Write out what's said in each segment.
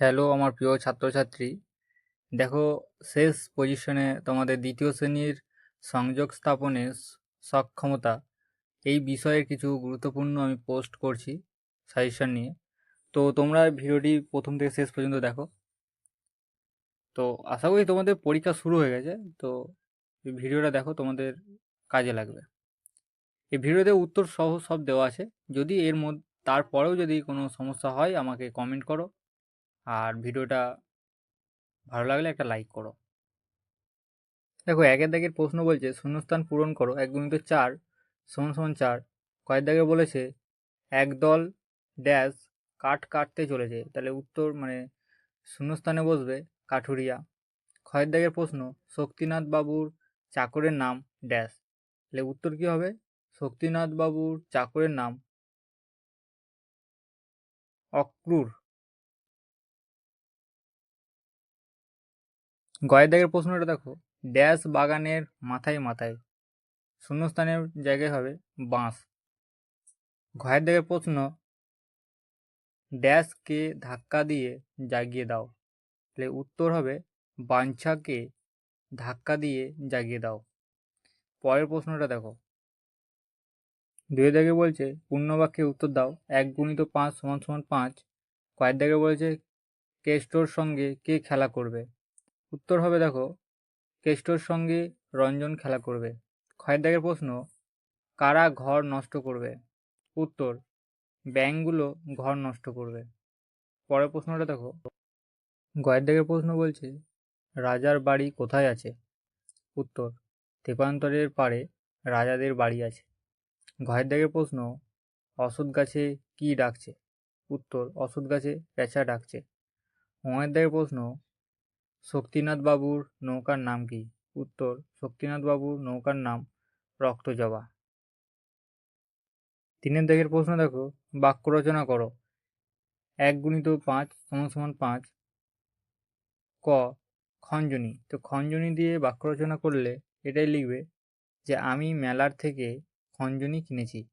Hello আমার প্রিয় ছাত্রছাত্রী। দেখো, শেষ পজিশনে তোমাদের দ্বিতীয় শ্রেণির সংযোগ স্থাপনে সক্ষমতা, এই বিষয়ের কিছু গুরুত্বপূর্ণ আমি পোস্ট করছি সাজেশন নিয়ে। তো তোমরা ভিডিওটি প্রথম থেকে শেষ পর্যন্ত দেখো। তো আশা করি তোমাদের পরীক্ষা শুরু হয়ে গেছে। তো ভিডিওটা দেখো, তোমাদের কাজে লাগবে। এই ভিডিওতে উত্তর সহ সব দেওয়া আছে। যদি এর মধ্যে, তারপরেও যদি কোনো সমস্যা হয়, আমাকে কমেন্ট করো। আর ভিডিওটা ভালো লাগলে একটা লাইক করো। দেখো একের দাগের প্রশ্ন বলছে, শূন্যস্থান পূরণ করো, এক গুণিত চার সমান সমান চার। কয়েক দাগে বলেছে একদল ড্যাশ কাঠ কাটতে চলেছে। তাহলে উত্তর মানে শূন্যস্থানে বসবে কাঠুরিয়া। ক্ষয়ের দাগের প্রশ্ন, শক্তিনাথ বাবুর চাকরের নাম ড্যাশ? তাহলে উত্তর কি হবে? শক্তিনাথ বাবুর চাকরের নাম অক্রুর। গয়ের দাগের প্রশ্নটা দেখো। ড্যাশ বাগানের মাথায় মাথায়। শূন্যস্থানের জায়গায় হবে বাঁশ। ঘয়ের দাগের প্রশ্ন, ড্যাশকে ধাক্কা দিয়ে জাগিয়ে দাও। তাহলে উত্তর হবে, বাঞ্ছাকে ধাক্কা দিয়ে জাগিয়ে দাও। পরের প্রশ্নটা দেখো। দুই দাগে বলছে, পূর্ণ বাক্যে উত্তর দাও, এক গুণিত পাঁচ সমান সমান পাঁচ। কয়েক দাগে বলেছে, কেষ্টর সঙ্গে কে খেলা করবে? উত্তর হবে দেখো, কেষ্টর সঙ্গে রঞ্জন খেলা করবে। ক্ষয়ের দাগের প্রশ্ন, কারা ঘর নষ্ট করবে? উত্তর ব্যাঙগুলো ঘর নষ্ট করবে। পরের প্রশ্নটা দেখো গয়ের দাগের প্রশ্ন বলছে, রাজার বাড়ি কোথায় আছে? উত্তর, তেপান্তরের পাড়ে রাজাদের বাড়ি আছে। ঘয়ের দাগের প্রশ্ন, অসৎ গাছে কি ডাকছে? উত্তর, অসৎ গাছে পেঁচা ডাকছে। হোমের দাগের প্রশ্ন শক্তিনাথ বাবুর নৌকার নাম কি? উত্তর, শক্তিনাথ বাবুর নৌকার নাম রক্তজবা। তিনের দাগের প্রশ্ন দেখো, বাক্য রচনা করো। এক গুণিত পাঁচ সমান সমান পাঁচ। ক, খঞ্জনি। তো খঞ্জনি দিয়ে বাক্য রচনা করলে এটাই লিখবে যে, আমি মেলার থেকে খঞ্জনি কিনেছি।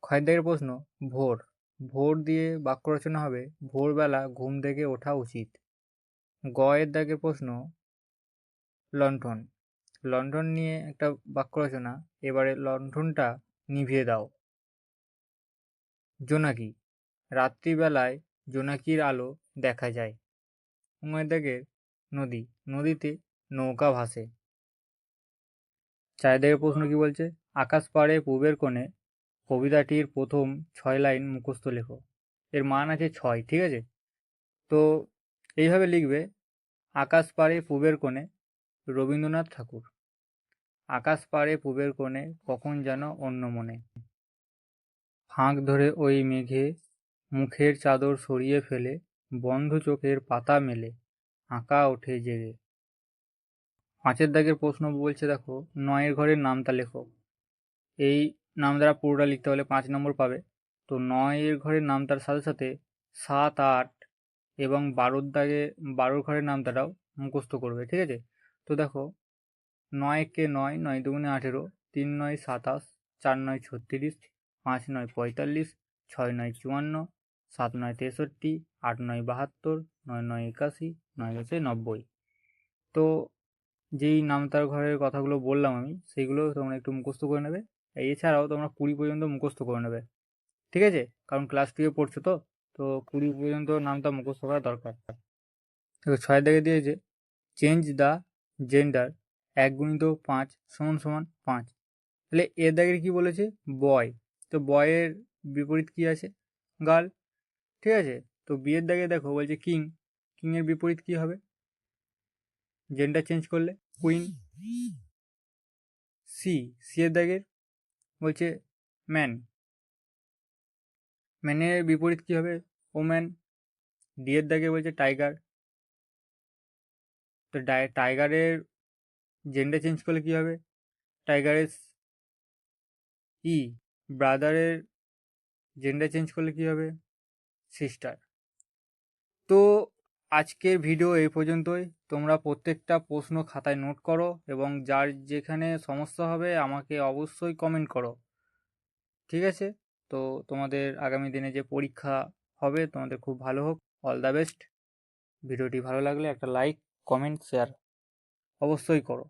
ক্ষয়ের প্রশ্ন, ভোর। ভোর দিয়ে বাক্য রচনা হবে, ভোরবেলা ঘুম থেকে ওঠা উচিত। গ এর দাগের প্রশ্ন, লণ্ঠন। লণ্ঠন নিয়ে একটা বাক্য রচনা, এবারে লণ্ঠনটা নিভিয়ে দাও। জোনাকি। রাত্রিবেলায় জোনাকির আলো দেখা যায়। উমের দাগের নদী। নদীতে নৌকা ভাসে। চার দাগের প্রশ্ন কি বলছে? আকাশ পাড়ে পূবের কোণে কবিতাটির প্রথম ছয় লাইন মুখস্থ লেখো। এর মান আছে ছয়, ঠিক আছে? তো এইভাবে লিখবে, আকাশ পাড়ে পূবের কোণে রবীন্দ্রনাথ ঠাকুর। আকাশ পাড়ে পূবের কোণে কখন যেন অন্য মনে। ফাঁক ধরে ওই মেঘে মুখের চাদর সরিয়ে ফেলে, বন্ধ চোখের পাতা মেলে, আঁকা ওঠে জেগে। পাঁচের দাগের প্রশ্ন বলছে, দেখো, নয়ের ঘরের নামটা লেখো। এই নাম দ্বারা পুরোটা লিখতে হলে পাঁচ নম্বর পাবে। তো নয়ের ঘরের নামটার সাথে সাথে সাত আট এবং বারোর দাগে বারোর ঘরের নামটাটাও মুখস্থ করবে, ঠিক আছে? তো দেখো, নয় কে নয় নয় দুগুণে আঠেরো, তিন নয় সাতাশ, চার নয় ছত্রিশ, পাঁচ নয় পঁয়তাল্লিশ, ছয় নয় চুয়ান্ন, সাত নয় তেষট্টি, আট নয় বাহাত্তর, নয় নয় একাশি, নয় দশে নব্বই। তো যেই নামতার ঘরের কথাগুলো বললাম আমি, সেইগুলো তোমরা একটু মুখস্থ করে নেবে। এছাড়াও তোমরা কুড়ি পর্যন্ত মুখস্থ করে নেবে, ঠিক আছে? কারণ ক্লাস টুয়ে পড়ছো তো? তো কুড়ি পর্যন্ত নামটা মুখস্থ করা দরকার। দেখো, ছয় দাগে দিয়েছে চেঞ্জ দ্য জেন্ডার এক গুণিত পাঁচ সমান সমান পাঁচ। তাহলে এ দাগের কি বলেছে? বয় তো বয়ের বিপরীত কি আছে? গার্ল ঠিক আছে? তো বিয়ের দাগে দেখো, বলছে কিং কিংয়ের বিপরীত কি হবে? জেন্ডার চেঞ্জ করলে কুইন সি সি এর দাগের বলছে ম্যান ম্যানের বিপরীত কি হবে? ওম্যান ডিয়ের দাগে বলছে টাইগার তো টাইগারের জেন্ডার চেঞ্জ করলে কি হবে? টাইগারের ই ব্রাদারের জেন্ডার চেঞ্জ করলে কি হবে? সিস্টার তো আজকের ভিডিও এই পর্যন্তই। তোমরা প্রত্যেকটা প্রশ্ন খাতায় নোট করো এবং যার যেখানে সমস্যা হবে আমাকে অবশ্যই কমেন্ট করো। ঠিক আছে? তো তোমাদের আগামী দিনে যে পরীক্ষা হবে, তোমাদের খুব ভালো হোক। অল দ্য বেস্ট ভিডিওটি ভালো লাগলে একটা লাইক কমেন্ট শেয়ার অবশ্যই করো।